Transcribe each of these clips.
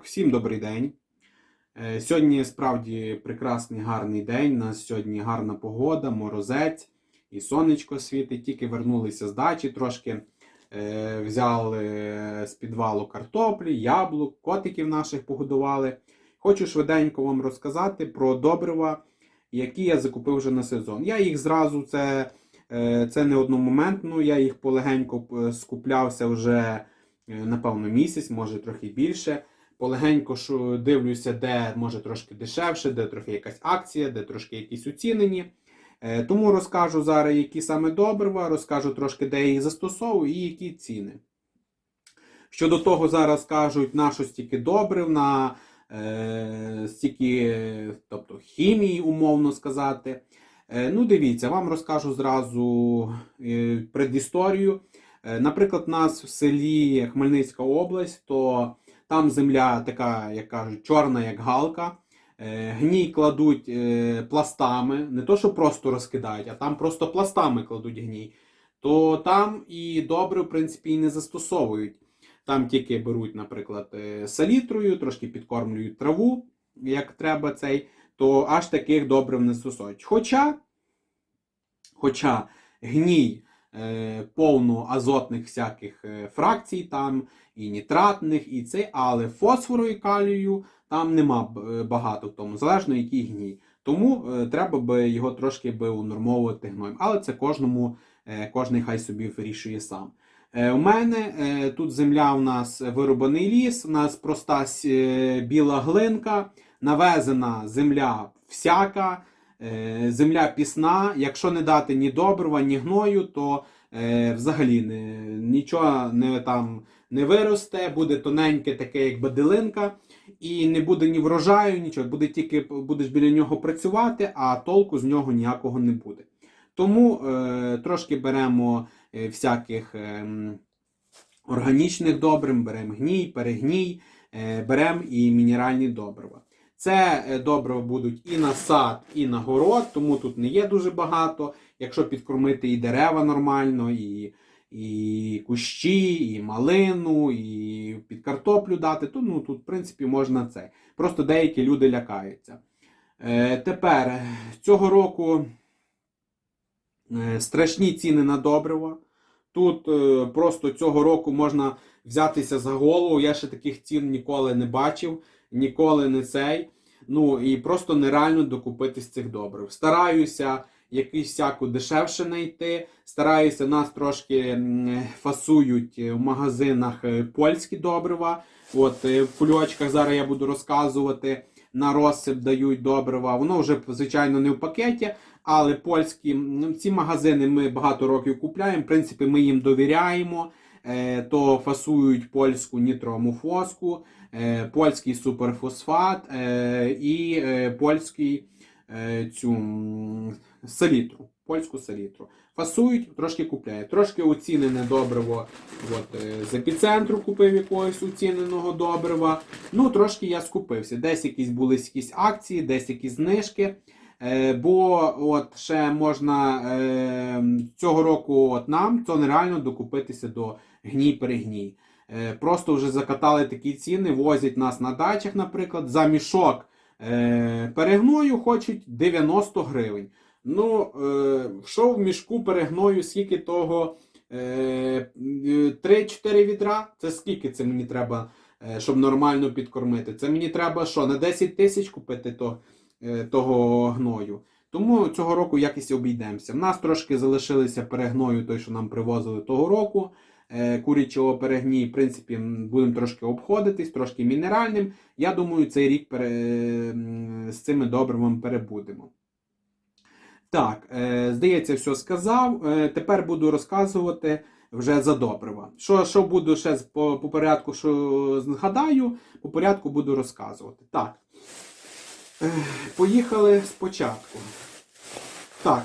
Так, всім добрий день. Е, Сьогодні справді прекрасний гарний день. У нас сьогодні гарна погода, морозець і сонечко світить. Тільки вернулися з дачі, трошки е, взяли з підвалу картоплі, яблук, котиків наших погодували. Хочу швиденько вам розказати про добрива, які я закупив вже на сезон. Я їх зразу, це, е, це не одномоментно, я їх полегенько е, скуплявся вже е, напевно місяць, може трохи більше. Полегенько шу- дивлюся, де може трошки дешевше, де трохи якась акція, де трошки якісь оцінені. Е, Тому розкажу зараз, які саме добрива, розкажу трошки, де їх застосовую і які ціни. Щодо того, зараз кажуть, на що стільки добрив, на е, стільки, тобто хімії, умовно сказати. Е, ну, дивіться, вам розкажу зразу е, предісторію. Е, Наприклад, у нас в селі Хмельницька область, то там земля така, як кажуть, чорна, як галка. Е, Гній кладуть е, пластами, не то, що просто розкидають, а там просто пластами кладуть гній. То там і добре, в принципі, і не застосовують. Там тільки беруть, наприклад, е, салітрою, трошки підкормлюють траву, як треба цей, то аж таких добрив не стосують. Хоча, хоча гній е, повно азотних всяких е, фракцій, там і нітратних, і це, але фосфору і калію там нема е, багато в тому, залежно який гній. Тому треба би його трошки би унормовувати гноєм. Але це кожному, кожний хай собі вирішує сам. У мене тут земля у нас вирубаний ліс, у нас проста біла глинка, навезена земля всяка, земля пісна. Якщо не дати ні добрива, ні гною, то е, взагалі не, нічого не, там, не виросте, буде тоненьке, таке, як баделинка, і не буде ні врожаю, нічого. Буде тільки будеш біля нього працювати, а толку з нього ніякого не буде. Тому е, трошки беремо е, всяких ем, органічних добрив, беремо гній, перегній, е, беремо і мінеральні добрива. Це е, добрива будуть і на сад, і на город, тому тут не є дуже багато. Якщо підкормити і дерева нормально, і, і кущі, і малину, і під картоплю дати, то ну, тут, в принципі, можна це. Просто деякі люди лякаються. Е, тепер, цього року е, страшні ціни на добрива. Тут е, просто цього року можна взятися за голову. Я ще таких цін ніколи не бачив, ніколи не цей. Ну і просто нереально докупитись цих добрив. Стараюся якусь всяку дешевше знайти. Стараюся, нас трошки фасують в магазинах е, польські добрива. От е, в кульочках зараз я буду розказувати. На розсип дають добрива. Воно вже, звичайно, не в пакеті, але польські ці магазини ми багато років купляємо. В принципі, ми їм довіряємо. Е, То фасують польську нітроамофоску, е, польський суперфосфат е, і польський цю селітру. Польську селітру. Фасують, трошки купляють. Трошки оцінене добриво. От, з епіцентру купив якогось оціненого добрива. Ну, трошки я скупився. Десь якісь були якісь акції, десь якісь знижки. Е, бо от ще можна е, цього року от нам то нереально докупитися до гній-перегній. Е, просто вже закатали такі ціни, возять нас на дачах, наприклад, за мішок е, перегною хочуть 90 гривень. Ну, е, що в мішку перегною, скільки того е, 3-4 відра? Це скільки це мені треба, щоб нормально підкормити? Це мені треба що, на 10 тисяч купити то, того гною. Тому цього року якось обійдемося. В нас трошки залишилися перегною, той, що нам привозили того року. Е, Курячого перегній, в принципі, будемо трошки обходитись, трошки мінеральним. Я думаю, цей рік пере... з цими добривами перебудемо. Так, е, здається, все сказав. Е, тепер буду розказувати вже за добрива. Що, що буду ще по, по порядку, що згадаю, по порядку буду розказувати. Так. Е, поїхали спочатку. Так.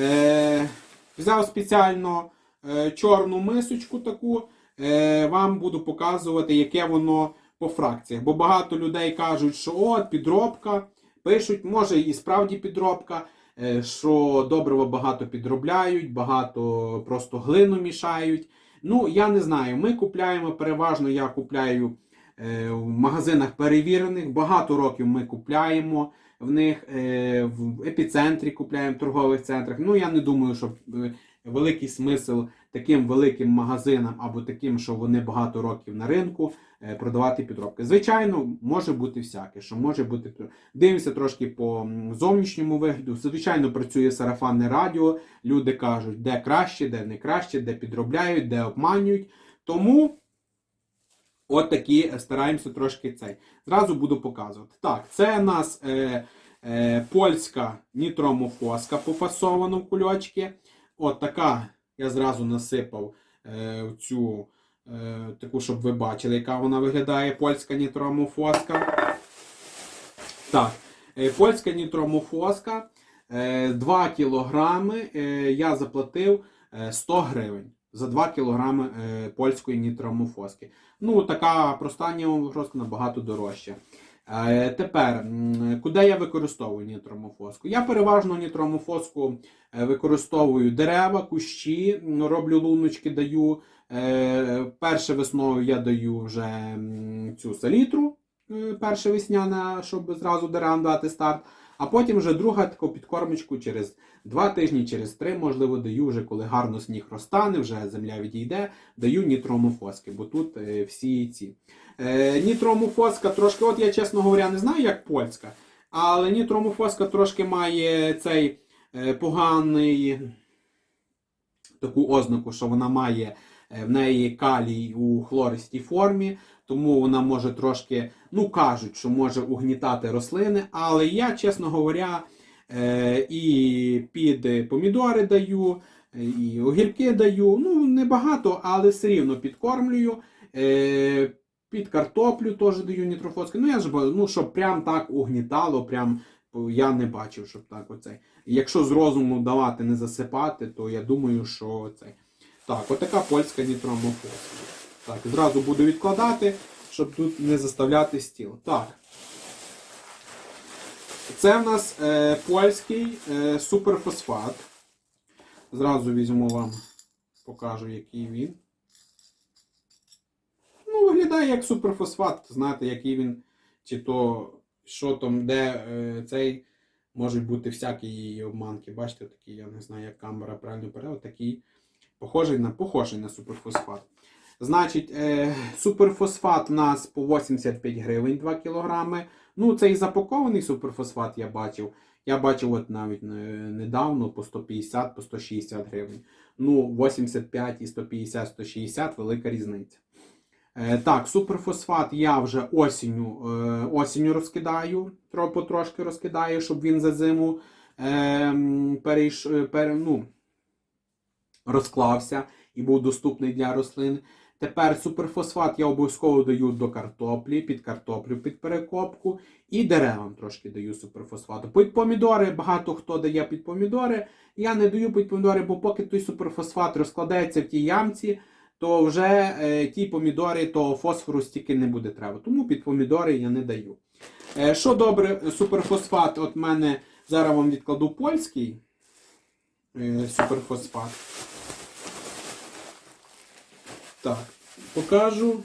Е, взяв спеціально е, чорну мисочку таку. Е, вам буду показувати, яке воно по фракціях. Бо багато людей кажуть, що от підробка. Пишуть, може і справді підробка. е, що добрива багато підробляють, багато просто глину мішають. Ну, я не знаю. Ми купляємо переважно, я купляю е, в магазинах перевірених. Багато років ми купляємо в них е, в епіцентрі купляємо в торгових центрах. Ну я не думаю, що е, великий смисл таким великим магазинам або таким, що вони багато років на ринку, е, продавати підробки. Звичайно, може бути всяке, що може бути дивимося трошки по зовнішньому вигляду. Звичайно, працює сарафанне радіо. Люди кажуть, де краще, де не краще, де підробляють, де обманюють. Тому. От такі стараємося трошки цей. Зразу буду показувати. Так, це у нас е, е, польська нітромофоска пофасована в кульочки. От така я зразу насипав е, цю е, таку, щоб ви бачили, яка вона виглядає, польська нітромофоска. Так, е, польська нітромофоска. Е, 2 кілограми е, я заплатив е, 100 гривень за 2 кілограми е, польської нітромофоски. Ну, така проста нітромофоска набагато дорожча. Е, Тепер, куди я використовую нітромофоску? Я переважно нітромофоску е, використовую дерева, кущі, роблю луночки, даю. Е, Перше весною я даю вже цю салітру, Перше весняне, щоб зразу деревам дати старт. А потім вже друга таку підкормочку через два тижні, через три, можливо, даю вже, коли гарно сніг розтане, вже земля відійде, даю нітромофоски, бо тут е, всі ці. Е, нітромофоска трошки, от я, чесно говоря, не знаю, як польська, але нітромофоска трошки має цей е, поганий таку ознаку, що вона має в неї калій у хлористій формі, тому вона може трошки, ну кажуть, що може угнітати рослини, але я, чесно говоря, е, і під помідори даю, е, і огірки даю. Ну, небагато, але все рівно підкормлюю. Е, Під картоплю теж даю нітрофоски. Ну, я ж ну, щоб прям так угнітало, прям я не бачив, щоб так оцей. Якщо з розуму давати, не засипати, то я думаю, що цей. Так, отака польська нітромофоска. Так, зразу буду відкладати, щоб тут не заставляти стіл. Так. Це в нас е, польський е, суперфосфат. Зразу візьму вам, покажу, який він. Ну, виглядає як суперфосфат. Знаєте, який він, чи то що там, де е, цей можуть бути всякі її обманки. Бачите, такий, я не знаю, як камера правильно передає, такий похожий на, похожий на суперфосфат. Значить, е, суперфосфат у нас по 85 гривень 2 кілограми. Ну, цей запакований суперфосфат я бачив. Я бачив от навіть е, недавно по 150, по 160 гривень. Ну, 85 і 150, 160 велика різниця. Е, так, суперфосфат я вже осінню, е, осінню розкидаю, потрошки розкидаю, щоб він за зиму е, перейш, пере, ну, розклався і був доступний для рослин. Тепер суперфосфат я обов'язково даю до картоплі, під картоплю, під перекопку і деревам трошки даю суперфосфату. Під помідори багато хто дає під помідори. Я не даю під помідори, бо поки той суперфосфат розкладається в тій ямці, то вже е, ті помідори, то фосфору стільки не буде треба. Тому під помідори я не даю. Е, що добре, суперфосфат, от мене зараз вам відкладу польський е, суперфосфат. Так, покажу.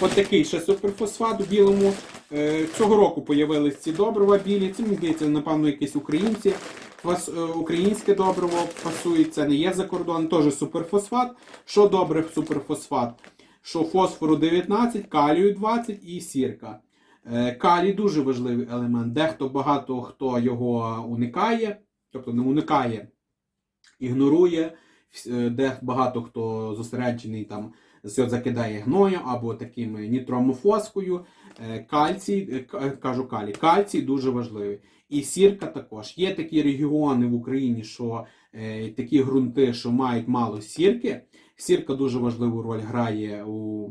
От такий ще суперфосфат у білому. Е, Цього року появились ці добрива білі. Це, мені здається, напевно, якісь українці. Е, Українське добриво це не є за кордон, теж суперфосфат. Що добре суперфосфат? Що фосфору 19, калію 20 і сірка. Е, Калій дуже важливий елемент. Дехто багато хто його уникає, тобто не уникає, ігнорує, де багато хто зосереджений там все закидає гною або таким нітромофоскою. Е, Кальцій, е, е, кажу калій, кальцій дуже важливий. І сірка також. Є такі регіони в Україні, що е, такі ґрунти, що мають мало сірки. Сірка дуже важливу роль грає у,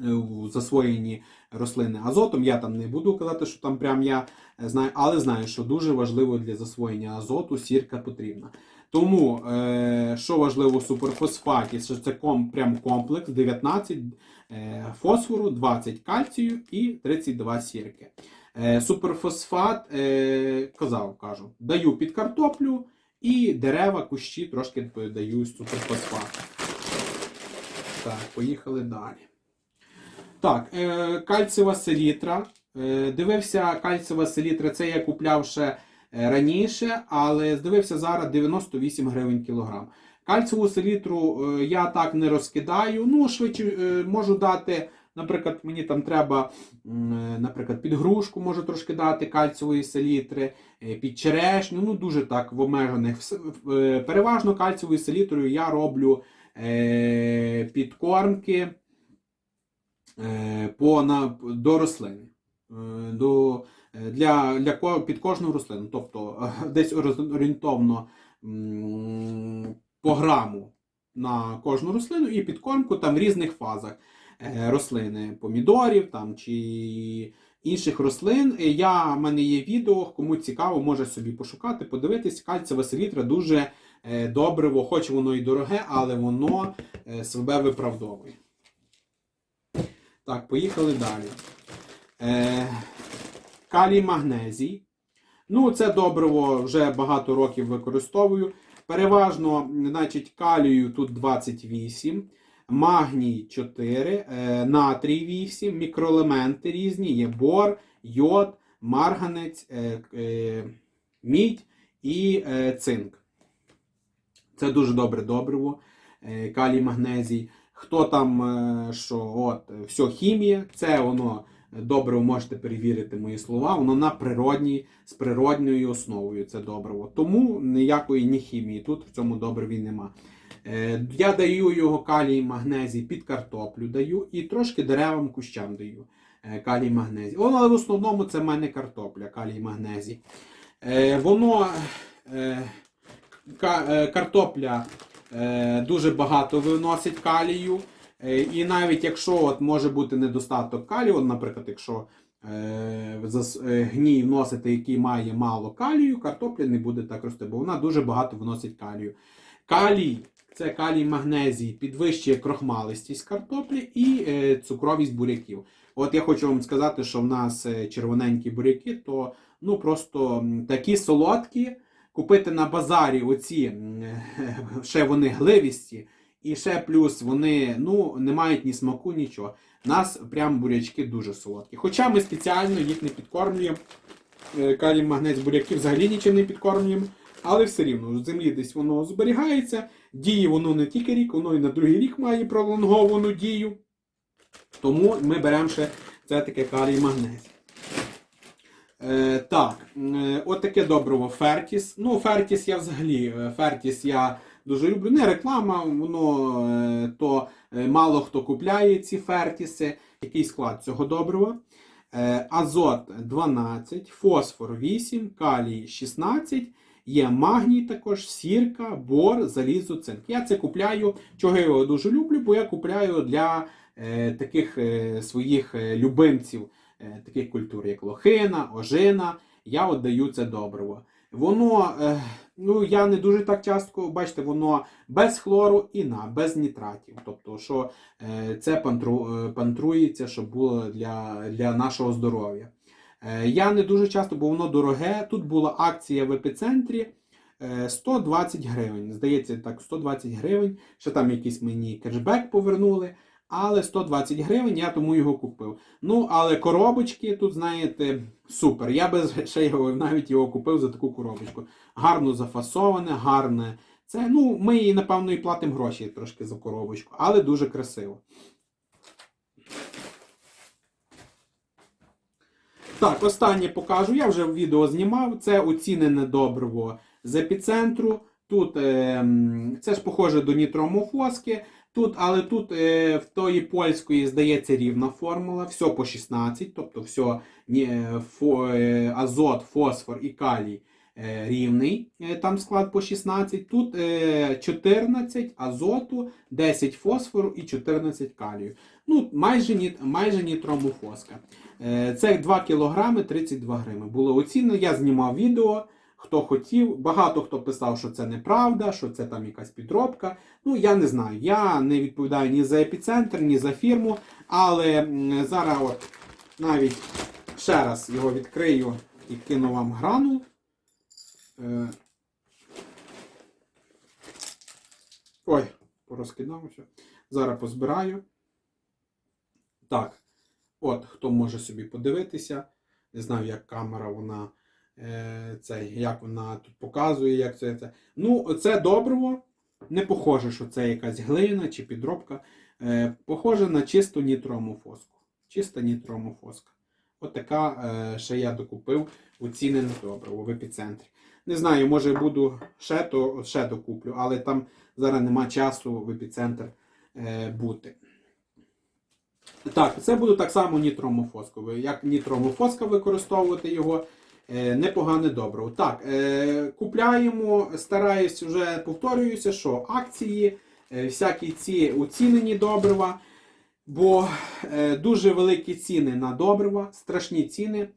е, у засвоєнні рослини азотом. Я там не буду казати, що там прям я е, знаю, але знаю, що дуже важливо для засвоєння азоту сірка потрібна. Тому, е, що важливо в суперфосфаті, що це ком, прям комплекс 19 е, фосфору, 20 кальцію і 32 сірки. Е, суперфосфат, е, казав, кажу, даю під картоплю і дерева, кущі трошки даю суперфосфат. Так, поїхали далі. Так, е, кальцієва селітра. Е, дивився кальцієва селітра, це я купляв ще раніше, але здивився зараз 98 гривень кілограм. Кальцієву селітру е, я так не розкидаю. Ну, швидше е, можу дати, наприклад, мені там треба, е, наприклад, під грушку можу трошки дати кальцієвої селітри, е, під черешню, ну дуже так в обмежених. Е, Переважно кальцієвою селітрою я роблю е, підкормки е, по, на, до рослини. Е, До, е, для, для, під кожну рослину. Тобто десь орієнтовно по граму на кожну рослину і підкормку там в різних фазах е, рослини, помідорів там, чи інших рослин. Е, Я, в мене є відео, кому цікаво, може собі пошукати, подивитись. Кальцієва селітра дуже е, добриво, хоч воно і дороге, але воно себе виправдовує. Так, поїхали далі. Калій магнезій. Ну, це добриво вже багато років використовую. Переважно, значить, калію тут 28, магній 4, е, натрій 8, мікроелементи різні, є бор, йод, марганець, е, е, мідь і цинк. Це дуже добре добриво. Калій, магнезій. Хто там, що от, все хімія, це воно добре, ви можете перевірити мої слова, воно на природній, з природньою основою це добриво. Тому ніякої ні хімії тут в цьому добриві нема. Е, Я даю його калій магнезій під картоплю даю і трошки деревам кущам даю. е, Калій магнезій. Але в основному це в мене картопля, калій магнезій. Е, Воно ка- картопля дуже багато виносить калію. Е, І навіть якщо от може бути недостаток калію, наприклад, якщо е, е, гній вносити, який має мало калію, картопля не буде так рости, бо вона дуже багато виносить калію. Калій це калій магнезій, підвищує крохмалистість картоплі і цукровість буряків. От я хочу вам сказати, що в нас червоненькі буряки, то ну просто такі солодкі. Купити на базарі оці ще вони гливісті, і ще плюс вони ну, не мають ні смаку, нічого. У нас прям бурячки дуже солодкі. Хоча ми спеціально їх не підкормлюємо. Е, Калій магнез буряків взагалі нічим не підкормлюємо. Але все рівно в землі десь воно зберігається. Діє воно не тільки рік, воно і на другий рік має пролонговану дію. Тому ми беремо ще це таке калій магнезій. Е, так, е, от таке добриво Фертіс. Ну, Фертіс я взагалі, е, Фертіс я дуже люблю. Не реклама, воно е, то е, мало хто купляє ці Фертіси. Який склад цього добрива? Е, азот 12, фосфор 8, калій 16, є магній також, сірка, бор, залізо, цинк. Я це купляю. Чого я його дуже люблю, бо я купляю для таких своїх любимців таких культур, як лохина, ожина. Я от даю це добриво. Воно, е, ну я не дуже так часто, бачите, воно без хлору і на, без нітратів. Тобто, що е, це пантру, е, пантрується, щоб було для, для нашого здоров'я. Я не дуже часто, бо воно дороге. Тут була акція в епіцентрі. е, 120 гривень. Здається, так, 120 гривень. Ще там якийсь мені кешбек повернули. Але 120 гривень я тому його купив. Ну, але коробочки тут, знаєте, супер. Я би ще його навіть його купив за таку коробочку. Гарно зафасоване, гарне. Це, ну, ми їй, напевно, і платимо гроші трошки за коробочку, але дуже красиво. Так, останнє покажу. Я вже відео знімав. Це оцінене добриво з епіцентру. Тут е, це ж похоже до нітромофоски. Тут, але тут е, в тої польської, здається, рівна формула. Все по 16, тобто все ні, фо, е, азот, фосфор і калій е, рівний. Е, там склад по 16. Тут е, 14 азоту, 10 фосфору і 14 калію. Ну, майже, ніт, майже нітромофоска. Е, Це 2 кг 32 грами. Було оцінено, я знімав відео. Хто хотів, багато хто писав, що це неправда, що це там якась підробка. Ну, я не знаю. Я не відповідаю ні за епіцентр, ні за фірму. Але зараз от навіть ще раз його відкрию і кину вам гранул. Е, Ой, порозкидався. Зараз позбираю. Так, от, хто може собі подивитися. Не знаю, як камера вона е, це, як вона тут показує, як це. це. Ну, це добриво. Не похоже, що це якась глина чи підробка. Е, похоже на чисту нітромофоску. Чиста нітромофоска. От е, ще я докупив оцінене добриво в епіцентрі. Не знаю, може буду ще, то, ще докуплю, але там зараз нема часу в епіцентр бути. Так, це буде так само нітромофосковою. Як нітромофоска використовувати його, непогане добриво. Так, е, купляємо, стараюсь вже повторююся, що акції, е, всякі ці оцінені добрива, бо е, дуже великі ціни на добрива, страшні ціни.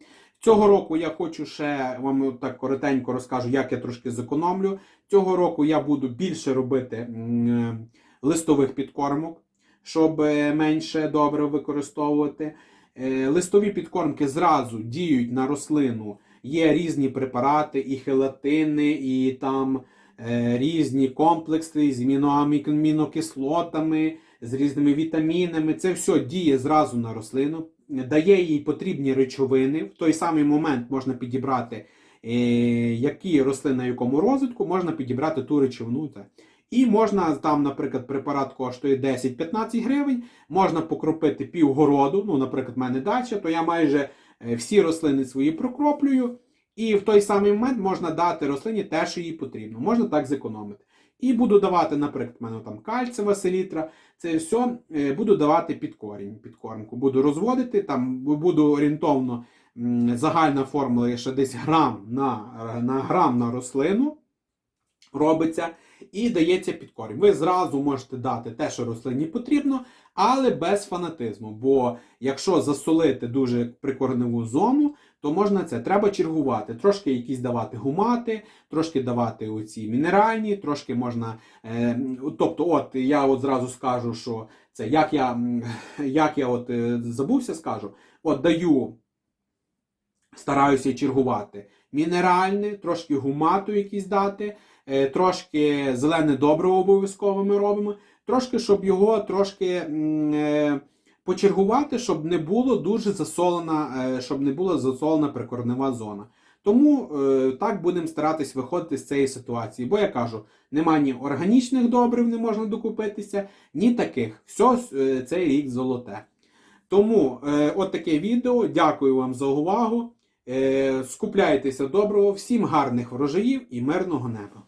Цього року я хочу ще вам так коротенько розкажу, як я трошки зекономлю. Цього року я буду більше робити е, листових підкормок, щоб е, менше добре використовувати. Е, Листові підкормки зразу діють на рослину. Є різні препарати, і хелатини, і там е, різні комплекси з амінокислотами, з різними вітамінами. Це все діє зразу на рослину, дає їй потрібні речовини. В той самий момент можна підібрати, е, які рослини на якому розвитку, можна підібрати ту речовину. І можна там, наприклад, препарат коштує 10-15 гривень, можна покропити півгороду. Ну, наприклад, в мене дача, то я майже всі рослини свої прокроплюю. І в той самий момент можна дати рослині те, що їй потрібно. Можна так зекономити. І буду давати, наприклад, в мене там кальцева селітра. Це все е, буду давати під корінь, підкормку. Буду розводити, там буду орієнтовно загальна формула ще десь грам на, на грам на рослину робиться і дається під корінь. Ви зразу можете дати те, що рослині потрібно, але без фанатизму. Бо якщо засолити дуже прикорневу зону, то можна це треба чергувати. Трошки якісь давати гумати, трошки давати оці мінеральні, трошки можна. Е, тобто, от я от зразу скажу, що це як я, як я от е, забувся, скажу, от даю, стараюся чергувати мінеральне, трошки гумату якісь дати, трошки зелене добриво обов'язково ми робимо, трошки, щоб його трошки. е, почергувати, щоб не було дуже засолена, е, щоб не була засолена прикорнева зона. Тому е, так будемо старатись виходити з цієї ситуації. Бо я кажу, нема ні органічних добрив, не можна докупитися, ні таких. Все е, цей рік золоте. Тому е, от таке відео. Дякую вам за увагу. Е, скупляйтеся доброго, всім гарних врожаїв і мирного неба.